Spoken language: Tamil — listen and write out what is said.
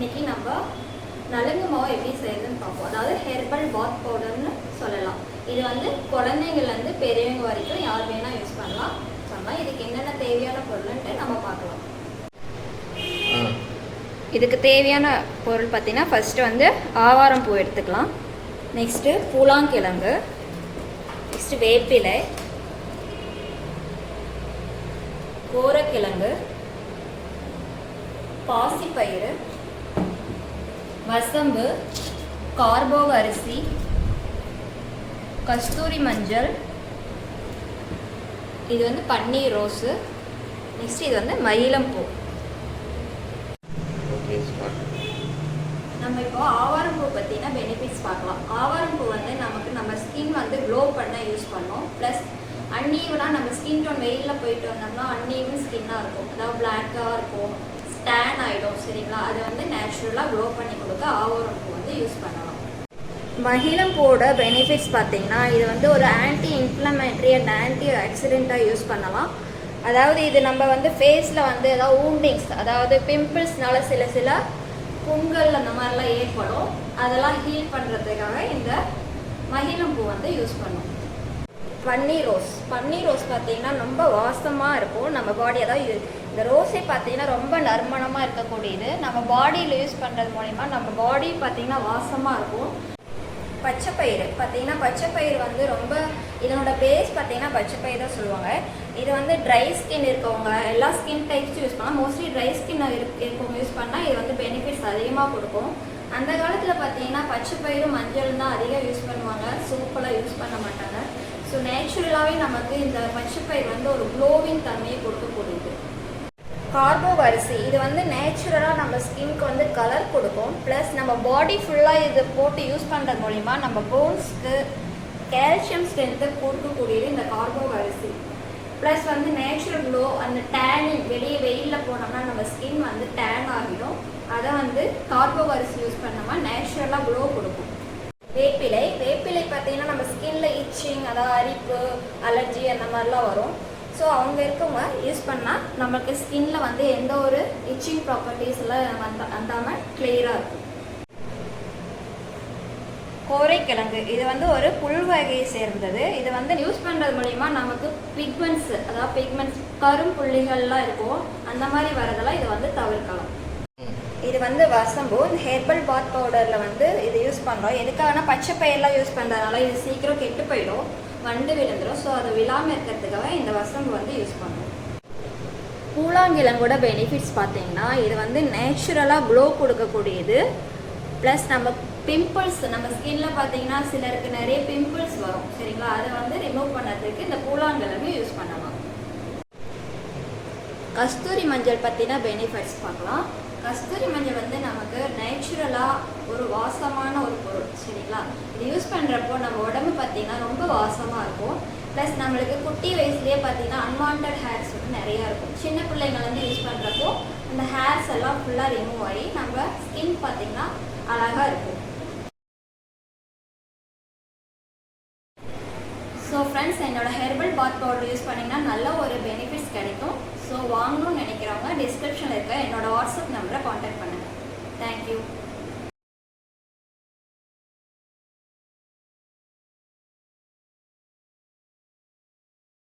இன்னைக்கு நம்ம நலுங்கு மாவு எப்படி செய்யுதுன்னு பார்ப்போம். அதாவது ஹெர்பல் பாத் பவுடர்னு சொல்லலாம். இது வந்து குழந்தைங்கள்லேருந்து பெரியவங்க வரைக்கும் யார் வேணால் யூஸ் பண்ணலாம். சொல்லலாம் இதுக்கு என்னென்ன தேவையான பொருள்ன்ட்டு நம்ம பார்க்கலாம். இதுக்கு தேவையான பொருள் பார்த்திங்கன்னா ஃபஸ்ட்டு வந்து ஆவாரம் பூ எடுத்துக்கலாம். நெக்ஸ்ட்டு பூலாங்கிழங்கு. நெக்ஸ்ட்டு வேப்பிலை. கோரக்கிழங்கு. பாசிப்பயிறு. வசம்பு கார்போக அரிசி கஸ்தூரி மஞ்சள் இது வந்து பன்னீர் ரோஸு நெக்ஸ்ட் இது வந்து மயிலம்பூ நம்ம இப்போ ஆவாரம்பூ பற்றின பெனிஃபிட்ஸ் பார்க்கலாம். ஆவாரம்பூ வந்து நமக்கு நம்ம ஸ்கின் வந்து க்ளோ பண்ண யூஸ் பண்ணோம். ப்ளஸ் அன்ஈவனாக நம்ம ஸ்கின் டோன் வெயிலில் போயிட்டு வந்தோம்னா அன்ஈவன் ஸ்கின்னாக இருக்கும். அதாவது பிளாக்காக இருக்கும். சரிங்களா? அதை வந்து நேச்சுரலாக க்ரோ பண்ணி கொடுக்க ஆவாரம்பூ வந்து யூஸ் பண்ணலாம். மகிழம்பூவோட பெனிஃபிட்ஸ் பார்த்தீங்கன்னா இது வந்து ஒரு ஆன்டி இன்ஃப்ளமேட்ரி அண்ட் ஆன்டி ஆக்சிடெண்ட்டாக யூஸ் பண்ணலாம். அதாவது இது நம்ம வந்து ஃபேஸில் வந்து ஏதாவது ஊண்டிங்ஸ் அதாவது பிம்பிள்ஸ்னால சில சில புங்கல் அந்த மாதிரிலாம் ஏற்படும். அதெல்லாம் ஹீல் பண்ணுறதுக்காக இந்த மகிழம்பூ வந்து யூஸ் பண்ணும். பன்னீர் ரோஸ். பன்னீர் ரோஸ் பார்த்தீங்கன்னா ரொம்ப வாசமாக இருக்கும். நம்ம பாடி அதாவது இந்த ரோஸே பார்த்தீங்கன்னா ரொம்ப நறுமணமாக இருக்கக்கூடியது. நம்ம பாடியில் யூஸ் பண்ணுறது மூலிமா நம்ம பாடி பார்த்தீங்கன்னா வாசமாக இருக்கும். பச்சைப்பயிறு பார்த்தீங்கன்னா பச்சைப்பயிறு வந்து ரொம்ப இதனோட பேஸ் பார்த்தீங்கன்னா பச்சைப்பயிறு தான் சொல்லுவாங்க. இது வந்து ட்ரை ஸ்கின் இருக்கவங்க எல்லா ஸ்கின் டைப்ஸும் யூஸ் பண்ணலாம். மோஸ்ட்லி ட்ரை ஸ்கின் இருக்கவங்க யூஸ் பண்ணால் இது வந்து பெனிஃபிட்ஸ் அதிகமாக கொடுக்கும். அந்த காலத்தில் பார்த்தீங்கன்னா பச்சைப்பயிறு மஞ்சள் தான் அதிகம் யூஸ் பண்ணுவாங்க. சூப்பெல்லாம் யூஸ் பண்ண மாட்டாங்க. ஸோ நேச்சுரலாகவே நமக்கு இந்த பச்சைப்பயிறு வந்து ஒரு க்ளோவிங் தன்மையை கொடுக்கக்கூடியது. கார்போ அரிசி இது வந்து நேச்சுரலாக நம்ம ஸ்கின்க்கு வந்து கலர் கொடுக்கும். ப்ளஸ் நம்ம பாடி ஃபுல்லாக இது போட்டு யூஸ் பண்ணுறது மூலிமா நம்ம போன்ஸ்க்கு கால்சியம் ஸ்ட்ரென்த்து கொடுக்கக்கூடியது இந்த கார்போ அரிசி ப்ளஸ் வந்து நேச்சுரல் க்ளோ அந்த டேனிங் வெளியே வெயிலில் போனோம்னா நம்ம ஸ்கின் வந்து டேன் ஆகிடும். அதை வந்து கார்போ அரிசி யூஸ் பண்ணோம்னா நேச்சுரலாக க்ளோ கொடுக்கும். வேப்பிலை வேப்பிலை பார்த்தீங்கன்னா நம்ம ஸ்கின்ல இச்சிங் அதாவது அரிப்பு அலர்ஜி அந்த மாதிரிலாம் வரும். ஸோ அவங்க இருக்கவங்க யூஸ் பண்ணால் நம்மளுக்கு ஸ்கின்ல வந்து எந்த ஒரு இச்சிங் ப்ராப்பர்ட்டிஸ் எல்லாம் வந்த வந்தாமல் கிளியராக இருக்கும். கோரைக்கிழங்கு. இது வந்து ஒரு புல் வகையை சேர்ந்தது. இது வந்து யூஸ் பண்ணுறது மூலிமா நமக்கு பிக்மெண்ட்ஸ் அதாவது பிக்மெண்ட்ஸ் கரும் புள்ளிகள்லாம் இருக்கும். அந்த மாதிரி வரதெல்லாம் இதை வந்து தவிர்க்கலாம். இது வந்து வசம்பு இந்த ஹெர்பல் பாத் பவுடரில் வந்து இது யூஸ் பண்ணுறோம் எதுக்காகனா பச்சை பயிரெலாம் யூஸ் பண்ணுறதுனால இது சீக்கிரம் கெட்டு போயிடும் வண்டு விழுந்துடும் ஸோ அது விழாமல் இருக்கிறதுக்காக இந்த வசம்பு வந்து யூஸ் பண்ணுறோம் பூலாங்கிழங்கோட பெனிஃபிட்ஸ் பார்த்தீங்கன்னா இது வந்து நேச்சுரலாக க்ளோ கொடுக்கக்கூடியது. ப்ளஸ் நம்ம பிம்பிள்ஸ் நம்ம ஸ்கின்ல பார்த்தீங்கன்னா சிலருக்கு நிறைய பிம்பிள்ஸ் வரும். சரிங்களா? அதை வந்து ரிமூவ் பண்ணுறதுக்கு இந்த பூலாங்கிழங்கு யூஸ் பண்ணலாம். கஸ்தூரி மஞ்சள் பற்றின பெனிஃபிட்ஸ் பார்க்கலாம். கஸ்தூரி மஞ்சள் வந்து நமக்கு நேச்சுரலாக ஒரு வாசமான ஒரு பொருள் சரிங்களா? இது யூஸ் பண்ணுறப்போ நம்ம உடம்பு பார்த்தீங்கன்னா ரொம்ப வாசமாக இருக்கும். ப்ளஸ் நம்மளுக்கு குட்டி வயசுலேயே பார்த்தீங்கன்னா அன்வான்ட் ஹேர்ஸ் வந்து நிறையா இருக்கும். சின்ன பிள்ளைங்க வந்து யூஸ் பண்ணுறப்போ அந்த ஹேர்ஸ் எல்லாம் ஃபுல்லாக ரிமூவ் ஆகி நம்ம ஸ்கின் பார்த்தீங்கன்னா அழகாக இருக்கும். ஸோ ஃப்ரெண்ட்ஸ் என்னோட ஹெர்பல் பாத் பவுடர் யூஸ் பண்ணிங்கன்னா நல்ல ஒரு பெனிஃபிட்ஸ் கிடைக்கும். ஸோ வாங்கணும்னு நினைக்கிறேன் டிஸ்கிரிப்ஷனில் இருக்க என்னோட வாட்ஸ்அப் நம்பரை காண்டாக்ட் பண்ணுங்கள் தேங்க்யூ